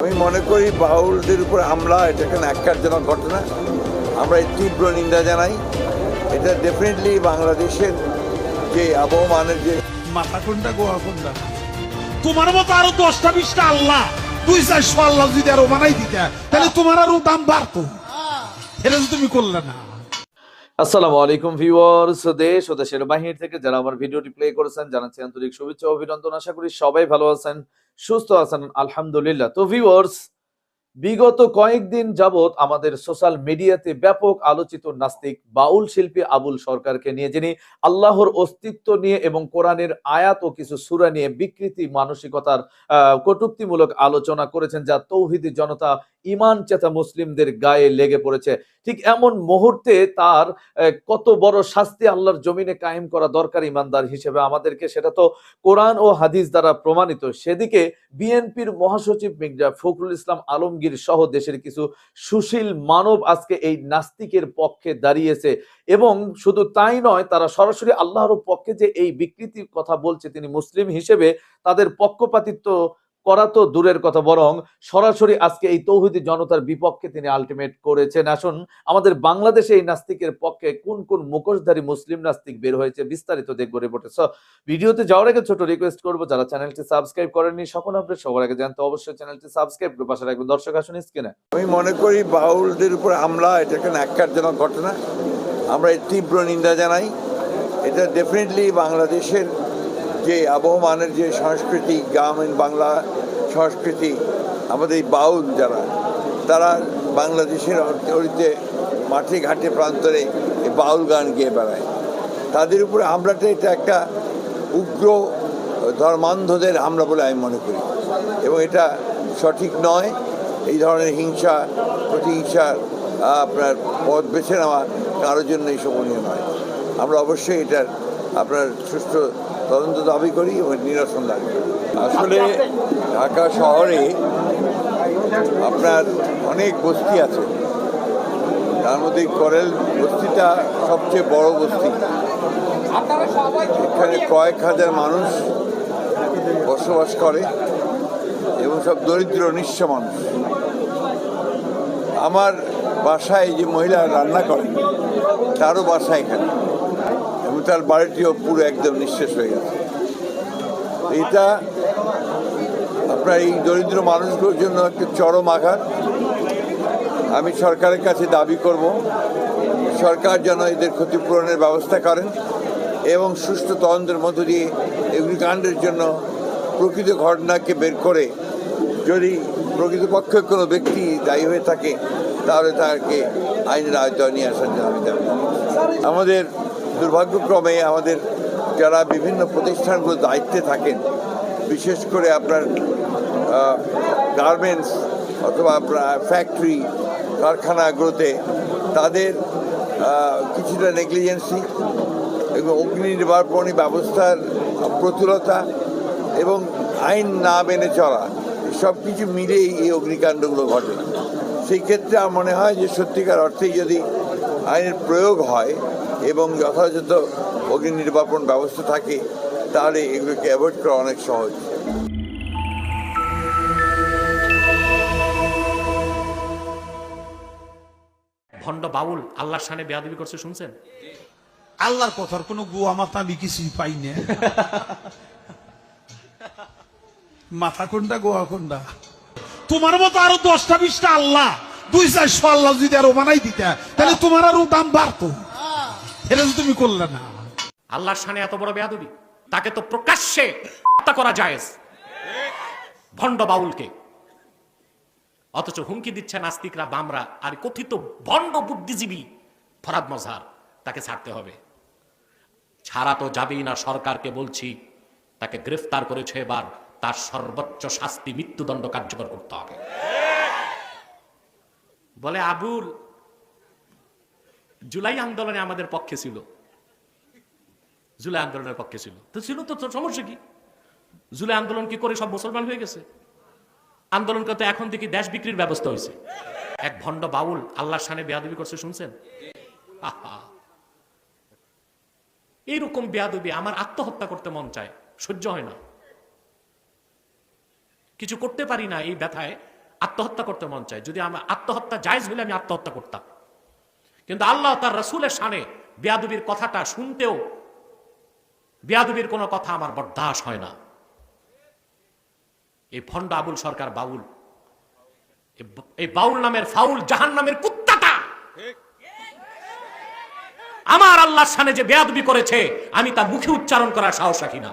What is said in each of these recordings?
আমি মনে করি বাউলদের উপর আমরা এটা একটা ন্যাক্কারজনক ঘটনা? আমরা এই তীব্র নিন্দা জানাই। এটা ডেফিনেটলি বাংলাদেশের যে আবহমানের যে মাথা কোনটা কোনটা? তোমার মতো আরও দশটা, বিশটা আল্লাহ। দুই চারশো আল্লাহ যদি আরও বানাই দিতে। তাহলে তোমার আরও দাম বাড়তো। এটা তুমি করলে না। আসসালামু আলাইকুম ভিউয়ার্স, দেশ ও দেশের বাহির থেকে যারা আমার ভিডিওটি প্লে করেছেন, জানাচ্ছি আন্তরিক শুভেচ্ছা অভিনন্দন। আশা করি সবাই ভালো আছেন, সুস্থ আছেন, আলহামদুলিল্লাহ। তো ভিউয়ার্স, বিগত কয়েকদিন যাবত আমাদের সোশ্যাল মিডিয়াতে ব্যাপক আলোচিত নাস্তিক বাউল শিল্পী আবুল সরকারকে নিয়ে, যিনি আল্লাহর অস্তিত্ব নিয়ে এবং কোরআনের আয়াত ও কিছু সূরা নিয়ে বিকৃতি, মানসিকতার কটূক্তিমূলক আলোচনা করেছেন, যা তৌহিদি জনতা ইমান চেতা মুসলিমদের গায়ে লেগে পড়েছে। ঠিক এমন মুহূর্তে তার কত বড় শাস্তি আল্লাহর জমিনে কায়েম করা দরকার ইমানদার হিসেবে। আমাদেরকে সেটা তো কোরআন ও হাদিস দ্বারা প্রমাণিত। সেদিকে বিএনপির মহাসচিব মির্জা ফখরুল ইসলাম আলমগীর সহ দেশের কিছু সুশীল মানব আজকে এই নাস্তিকের পক্ষে দাঁড়িয়েছে এবং শুধু তাই নয়, তারা সরাসরি আল্লাহর পক্ষে যে এই বিকৃতির কথা বলছে, তিনি মুসলিম হিসেবে তাদের পক্ষপাতিত্ব করা তো দূরের কথা, বরং সরাসরি আজকে এই তৌহিদি জনতার বিপক্ষে তিনি আলটিমেট করেছেন। আসুন, আমাদের বাংলাদেশে এই নাস্তিকের পক্ষে কোন কোন মুখোশধারী মুসলিম নাস্তিক বের হয়েছে বিস্তারিত দেখব রিপোর্টে ভিডিওতে যাওয়ার আগে ছোট রিকোয়েস্ট করব, যারা চ্যানেলটি সাবস্ক্রাইব করেননি, সকল আপডেট সবার আগে জানতে অবশ্যই চ্যানেলটি সাবস্ক্রাইব করে পাশে রাখবেন। দর্শক, আসুন স্ক্রিনে আমি মনে করি বাউলদের উপর হামলা এটা একটা ন্যাক্কারজনক ঘটনা। আমরা তীব্র নিন্দা জানাই। এটা ডেফিনেটলি বাংলাদেশের যে আবহমানের যে সংস্কৃতি গ্রামীণ বাংলা সংস্কৃতি আমাদের এই বাউল যারা তারা বাংলাদেশের অরিতে মাঠে ঘাটে প্রান্তরে এই বাউল গান গেয়ে বেড়ায়। তাদের উপরে হামলাটা এটা একটা উগ্র ধর্মান্ধদের হামলা বলে আমি মনে করি। এবং এটা সঠিক নয়। এই ধরনের হিংসা প্রতিহিংসা আহ, আপনার পথ বেছে নেওয়া কারোর জন্যই শোভনীয় নয়। আমরা অবশ্যই এটার আপনার সুষ্ঠু তদন্ত দাবি করি এবং নিরসন দাবি করি। আসলে ঢাকা শহরে আপনার অনেক বস্তি আছে। তার মধ্যে করেল বস্তিটা সবচেয়ে বড় বস্তি। এখানে কয়েক হাজার মানুষ বসবাস করে এবং সব দরিদ্র, নিঃস্ব মানুষ। আমার বাসায় যে মহিলা রান্না করে, তারও বাসা এখানে। তার বাড়িটিও পুরো একদম নিঃশেষ হয়ে গেছে। এটা আপনার এই দরিদ্র মানুষগুলোর জন্য একটা চরম আঘাত। আমি সরকারের কাছে দাবি করব, সরকার যেন এদের ক্ষতিপূরণের ব্যবস্থা করেন এবং সুষ্ঠু তদন্তের মধ্য দিয়ে অগ্নিকাণ্ডের জন্য প্রকৃত ঘটনাকে বের করে যদি প্রকৃতপক্ষে কোনো ব্যক্তি দায়ী হয়ে থাকে, তাহলে তাকে আইনের আয়তায় নিয়ে আসার জন্য আমি আমাদের দুর্ভাগ্যক্রমে আমাদের যারা বিভিন্ন প্রতিষ্ঠানগুলো দায়িত্বে থাকেন, বিশেষ করে আপনার গার্মেন্টস অথবা আপনার ফ্যাক্টরি কারখানাগুলোতে, তাদের কিছুটা নেগলিজেন্সি এবং অগ্নি নির্বাপনী ব্যবস্থার প্রতুলতা এবং আইন না মেনে চলা, সব কিছু মিলেই এই অগ্নিকাণ্ডগুলো ঘটে। সেই ক্ষেত্রে আমার মনে হয় যে সত্যিকার অর্থেই যদি আইনের প্রয়োগ হয় এবং যথাযথ অগ্নি নির্বাপন ব্যবস্থা থাকে তাহলে এগুলোকে অ্যাভয়েড করা অনেক সহজ। ভণ্ড বাউল আল্লাহর সানে বেয়াদবি করছে শুনছেন? আল্লাহর কথার কোনো গুয়া মাথা আমি কিছুই পাই না। মাথা কোনটা গোয়া কোনটা? তোমার মতো আরও দশটা বিশটা আল্লাহ দুই চারশো আল্লাহ যদি আরও বানাই দিতে তাহলে তোমার আরও দাম বাড়তো। তো তুমি করলে না। আল্লাহর সানে এত বড় বেয়াদবি, তাকে তো প্রকাশ্যে হত্যা করা যায় ভণ্ড বাউলকে। অথচ হুমকি দিচ্ছে নাস্তিকরা, বামরা, আর কথিত ভণ্ড বুদ্ধিজীবী ফরাদ মজহার তাকে ছাড়তে হবে। ছাড়া তো যাবেই না সরকারকে বলছি, তাকে গ্রেফতার করেছে এবার, তার সর্বোচ্চ শাস্তি মৃত্যুদণ্ড কার্যকর করতে হবে। বলে আবুল জুলাই আন্দোলনে আমাদের পক্ষে ছিল। জুলাই আন্দোলনের পক্ষে ছিল। তো ছিল তো সমস্যা কি? জুলাই আন্দোলন কি করে সব মুসলমান হয়ে গেছে? আন্দোলন করতে এখন দেখি দেশ বিক্রির ব্যবস্থা হয়েছে। এক ভণ্ড বাউল আল্লাহর সানে বেয়াদবি করছে, শুনছেন। এইরকম বেয়াদবি আমার আত্মহত্যা করতে মন চায়, সহ্য হয় না। কিছু করতে পারি না এই ব্যথায়, আত্মহত্যা করতে মন চায়। যদি আমার আত্মহত্যা জায়জ হলে আমি আত্মহত্যা করতাম। কিন্তু আল্লাহ তার রসুলের সানে বেয়াদুবির কথাটা শুনতেও বেয়াদুবির কোনো কথা আমার বরদাস হয় না। এই ফন্ড আবুল সরকার বাউল, এই বাউল নামের ফাউল জাহান নামের কুত্তাটা! আমার আল্লাহর সানে যে বেয়াদবি করেছে, আমি তার মুখে উচ্চারণ করার সাহস রাখি না।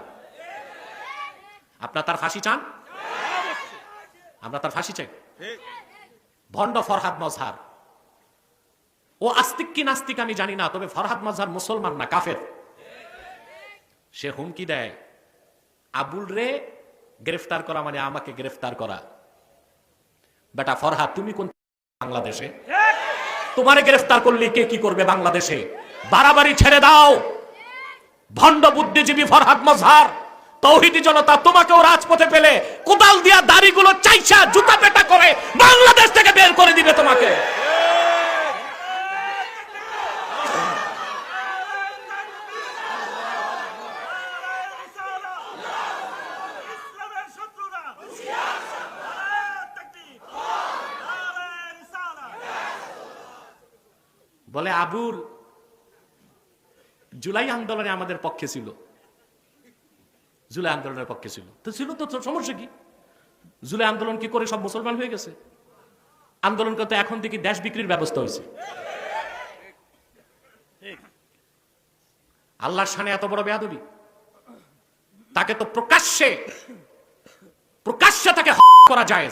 আপনার তার ফাঁসি চান? আমরা তার ফাঁসি চাই। ভণ্ড ফরহাদ মজহার ও আস্তিক কি নাস্তিক আমি জানি না, তবে ফরহাদ মজহার মুসলমান না, কাফের। সে হুমকি দেয়, আবুল রে, গ্রেফতার করা মানে আমাকে গ্রেফতার করা। বেটা ফরহাদ, তুমি কোন বাংলাদেশে? তোমারে গ্রেফতার করলে কে কি করবে বাংলাদেশে? বাড়াবাড়ি ছেড়ে দাও। ভণ্ড বুদ্ধিজীবী ফরহাদ মজহার তৌহিদি জনতা, তোমাকেও রাজপথে পেলে কোদাল দিয়া দাড়িগুলো চাইছা জুতা পেটা করে বাংলাদেশ থেকে বের করে দিবে তোমাকে। বলে, আবুল, জুলাই আন্দোলনে আমাদের পক্ষে ছিল। জুলাই আন্দোলনের পক্ষে ছিল। তো ছিল তো তো সমস্যা কি? জুলাই আন্দোলন কি করে সব মুসলমান হয়ে গেছে? আন্দোলন করতে এখন থেকে দেশ বিক্রির ব্যবস্থা হয়েছে। আল্লাহর সানে এত বড় বেয়াদবি। তাকে তো প্রকাশ্যে প্রকাশ্যে তাকে করা যায়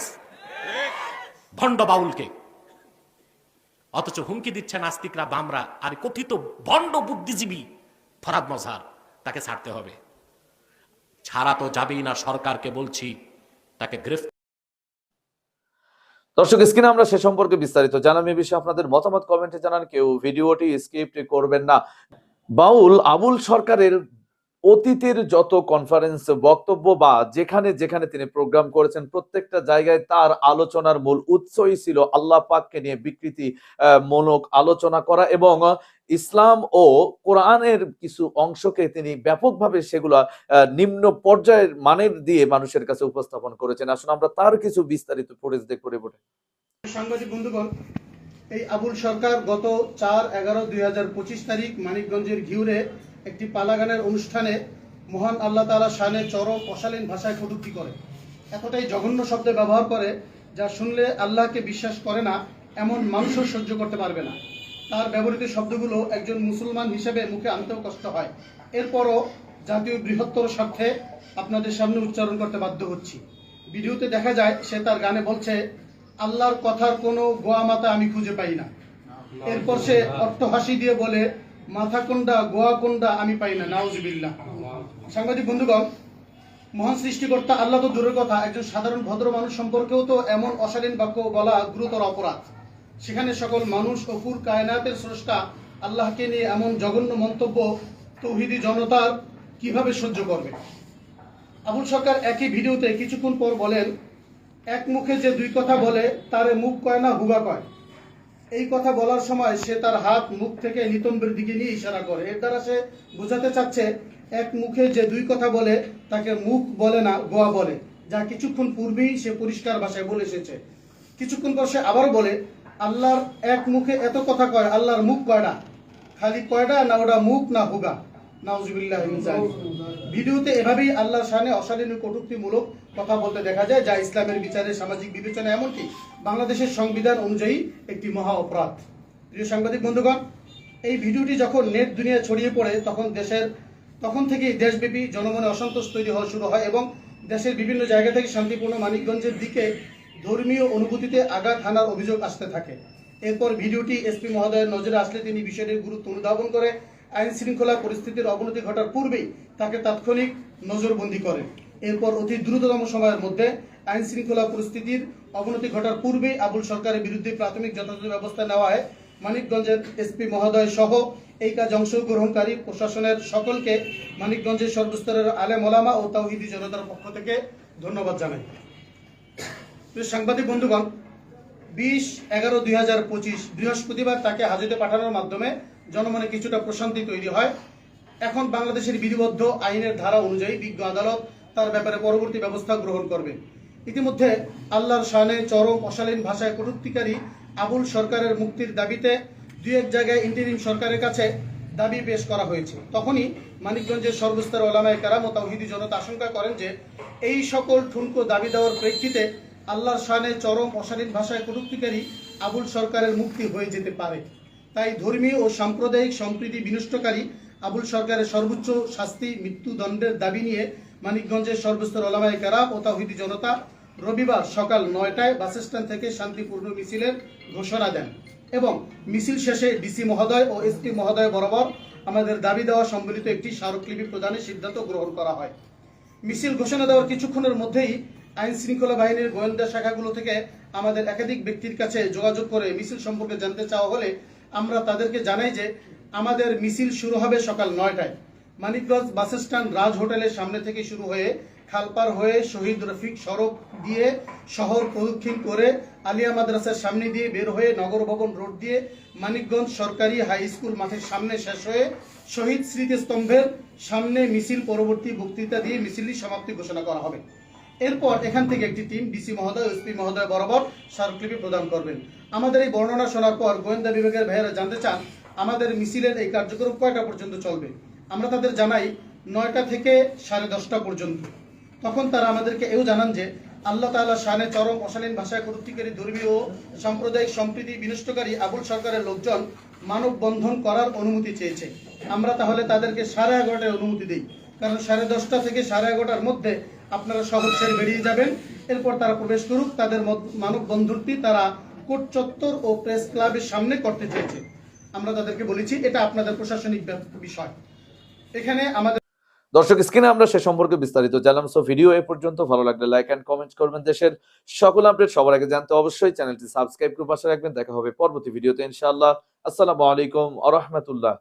ভণ্ড বাউলকে। অথচ হুমকি দিচ্ছে নাস্তিকরা বামরা আর কথিত ভণ্ড বুদ্ধিজীবী ফরাদ মজহার তাকে ছাড়তে হবে। ছাড়া তো যাবেই না সরকারকে বলছি, তাকে গ্রেফতার দর্শক, স্ক্রিনে আমরা সে সম্পর্কে বিস্তারিত জানাম এ বিষয়ে আপনাদের মতামত কমেন্টে জানান। কেউ ভিডিওটি স্কিপ করবেন না। বাউল, আবুল সরকারের অতীতের যত কনফারেন্স বক্তব্য বা যেখানে যেখানে তিনি প্রোগ্রাম করেছেন, প্রত্যেকটা জায়গায় তার আলোচনার মূল উৎসই ছিল আল্লাহ পাককে নিয়ে বিকৃতি মূলক আলোচনা করা এবং ইসলাম ও কোরআনের কিছু অংশকে তিনি ব্যাপকভাবে সেগুলা নিম্ন পর্যায়ের মানের দিয়ে মানুষের কাছে উপস্থাপন করেছেন। আসুন আমরা তার কিছু বিস্তারিত ফুটেজ দেখব রিপোর্টে। সাংবাদিক বন্ধুগণ, এই আবুল সরকার গত চার এগারো দুই তারিখ মানিকগঞ্জের ঘিউরে একটি পালাগানের অনুষ্ঠানে মহান আল্লাহ তালা শানে চরম অশালীন ভাষায় কটূক্তি করে। এতটাই জঘন্য শব্দে ব্যবহার করে, যা শুনলে আল্লাহকে বিশ্বাস করে না, এমন মানুষও সহ্য করতে পারবে না। তার ব্যবহৃত শব্দগুলো একজন মুসলমান হিসেবে মুখে আনতেও কষ্ট হয়। এরপরও জাতীয় বৃহত্তর স্বার্থে আপনাদের সামনে উচ্চারণ করতে বাধ্য হচ্ছি। ভিডিওতে দেখা যায়, সে তার গানে বলছে, আল্লাহর কথার কোনো গোয়া মাথা আমি খুঁজে পাই না। এরপর সে অট্টহাসি দিয়ে বলে মাথা কোনটা গোয়া কোনটা আমি পাই না, নাউজবিল্লাহ। সাংবাদিক বন্ধুগণ, মহান সৃষ্টিকর্তা, আল্লাহ তো দূরের কথা, একজন সাধারণ ভদ্র মানুষ সম্পর্কেও তো এমন অশালীন বাক্য বলা গুরুতর অপরাধ। সেখানে সকল মানুষ কুর কায়নাতের স্রষ্টা আল্লাহকে নিয়ে এমন জঘন্য মন্তব্য, তৌহিদি জনতার কীভাবে সহ্য করবে? আবুল সরকার একই ভিডিওতে কিছুক্ষণ পর বলেন এক মুখে যে দুই কথা বলে, তারে মুখ কয় না হুগা কয়। এই কথা বলার সময় সে তার হাত, মুখ থেকে নিতম্বের দিকে নিয়ে ইশারা করে। এর দ্বারা সে বোঝাতে চাচ্ছে, এক মুখে যে দুই কথা বলে, তাকে মুখ বলে না, গোয়া বলে। যা কিছুক্ষণ পূর্বেই সে পরিষ্কার ভাষায় বলে এসেছে। কিছুক্ষণ পর সে আবার বলে, আল্লাহর এক মুখে এত কথা কয়, আল্লাহর মুখ কয়টা খালি কয়টা না ওটা মুখ না হুগা। ভিডিওতে এভাবেই আল্লাহর শানে অশালীন কটূক্তিমূলক কথা বলতে দেখা যায়, যা ইসলামের বিচারে, সামাজিক বিবেচনা এমনকি বাংলাদেশের সংবিধান অনুযায়ী একটি মহা অপরাধ। প্রিয় সাংবাদিক বন্ধুগণ, এই ভিডিওটি যখন নেট দুনিয়া ছড়িয়ে পড়ে, তখন দেশের, তখন থেকেই দেশব্যাপী জনমনে অসন্তোষ তৈরি হওয়া শুরু হয় এবং দেশের বিভিন্ন জায়গা থেকে শান্তিপূর্ণ মানিকগঞ্জের দিকে ধর্মীয় অনুভূতিতে আঘাত হানার অভিযোগ আসতে থাকে। এরপর ভিডিওটি এসপি মহোদয়ের নজরে আসলে তিনি বিষয়টির গুরুত্ব অনুধাবন করে আইন শৃঙ্খলা পরিস্থিতির অবনতি ঘটার পূর্বেই তাকে তাৎক্ষণিক নজরবন্দি করেন এরপর অতি দ্রুততম সময়ের মধ্যে আইন শৃঙ্খলা পরিস্থিতির অবনতি ঘটার পূর্বেই আবুল সরকারের বিরুদ্ধে প্রাথমিক যথাযথ ব্যবস্থা নেওয়ায় মানিকগঞ্জের এসপি মহোদয় সহ এই কাজ অংশগ্রহণকারী প্রশাসনের সকলকে মানিকগঞ্জের সর্বস্তরের আলে ওলামা ও তাওহিদি জনতার পক্ষ থেকে ধন্যবাদ জানাই। সাংবাদিক বন্ধুগণ, বিশ এগারো দুই বৃহস্পতিবার তাকে হাজতে পাঠানোর মাধ্যমে জনমনে কিছুটা প্রশান্তি তৈরি হয়। এখন বাংলাদেশের বিধিবদ্ধ আইনের ধারা অনুযায়ী বিজ্ঞ আদালত তার ব্যাপারে পরবর্তী ব্যবস্থা গ্রহণ করবে। ইতিমধ্যে আল্লাহর শানে চরম অশালীন ভাষায় কটূক্তিকারী আবুল সরকারের মুক্তির দাবিতে দুই এক জায়গায় ইন্টারিম সরকারের কাছে দাবি পেশ করা হয়েছে। তখনই মানিকগঞ্জের সর্বস্তর ওলামায় কারাম ও তাওহিদি জনতা আশঙ্কা করেন যে এই সকল ঠুনকো দাবি দেওয়ার প্রেক্ষিতে আল্লাহর শানে চরম অশালীন ভাষায় কটূক্তিকারী আবুল সরকারের মুক্তি হয়ে যেতে পারে। তাই ধর্মীয় ও সাম্প্রদায়িক সম্প্রীতি বিনষ্টকারী আবুল সরকারের সর্বোচ্চ শাস্তি মৃত্যুদণ্ডের দাবি নিয়ে মানিকগঞ্জের সর্বস্তর ওলামায় কারাম ও তাহিদি জনতা রবিবার সকাল নয়টায় বাসস্ট্যান্ড থেকে শান্তিপূর্ণ মিছিলের ঘোষণা দেন এবং মিছিল শেষে ডিসি মহোদয় ও এসপি মহোদয় বরাবর আমাদের দাবি দেওয়া সম্বলিত একটি স্মারকলিপি প্রদানের সিদ্ধান্ত গ্রহণ করা হয়। মিছিল ঘোষণা দেওয়ার কিছুক্ষণের মধ্যেই আইন শৃঙ্খলা বাহিনীর গোয়েন্দা শাখাগুলো থেকে আমাদের একাধিক ব্যক্তির কাছে যোগাযোগ করে মিছিল সম্পর্কে জানতে চাওয়া হলে আমরা তাদেরকে জানাই যে আমাদের মিছিল শুরু হবে সকাল নয়টায়। মানিকগঞ্জ বাস স্ট্যান্ড রাজ হোটেলের সামনে থেকে শুরু হয়ে খালপার হয়ে শহীদ রফিক সড়ক দিয়ে শহর প্রদক্ষিণ করে আলিয়া মাদ্রাসার সামনে দিয়ে বের হয়ে নগর ভবন রোড দিয়ে মানিকগঞ্জ সরকারি হাই স্কুল মাঠের সামনে শেষ হয়ে শহীদ স্মৃতিস্তম্ভের সামনে মিছিল পরবর্তী বক্তৃতা দিয়ে মিছিলটি সমাপ্তি ঘোষণা করা হবে। এরপর এখান থেকে একটি টিম ডিসি মহোদয় এসপি মহোদয় বরাবর স্মারকলিপি প্রদান করবেন। আমাদের এই বর্ণনা শোনার পর গোয়েন্দা বিভাগের ভাইয়েরা জানতে চান, আমাদের মিছিলের এই কার্যক্রম কয়টা পর্যন্ত চলবে? আমরা তাদের জানাই, নয়টা থেকে সাড়ে দশটা পর্যন্ত। তখন তারা আমাদেরকে এও জানান যে, আল্লাহ তাআলা শানে চরম অশালীন ভাষায় কটূক্তিকারী, ধর্মীয় ও সাম্প্রদায়িক সম্প্রীতি বিনষ্টকারী, আবুল সরকারের লোকজন মানববন্ধন করার অনুমতি চেয়েছে। আমরা তাহলে তাদেরকে সাড়ে এগারোটায় অনুমতি দিই, কারণ সাড়ে দশটা থেকে সাড়ে এগারোটার মধ্যে আপনারা শহর ছেড়ে বেরিয়ে যাবেন। এরপর তারা প্রবেশ করুক, তাদের মানববন্ধনটি তারা কোর্ট চত্বর ও প্রেস ক্লাবের সামনে করতে চেয়েছে। আমরা তাদেরকে বলেছি, এটা আপনাদের প্রশাসনিক বিষয়। এখানে আমাদের দর্শক, স্ক্রিনে আমরা সে সম্পর্কে বিস্তারিত জানলাম। সো ভিডিও এ পর্যন্ত ভালো লাগলে লাইক এন্ড কমেন্ট করবেন দেশের সকল আপডেট। সবার আগে জানতে অবশ্যই চ্যানেলটি সাবস্ক্রাইব করে পাশে রাখবেন। দেখা হবে পরবর্তী ভিডিওতে ইনশাআল্লাহ। আসসালামু আলাইকুম আ রহমতুল্লাহ।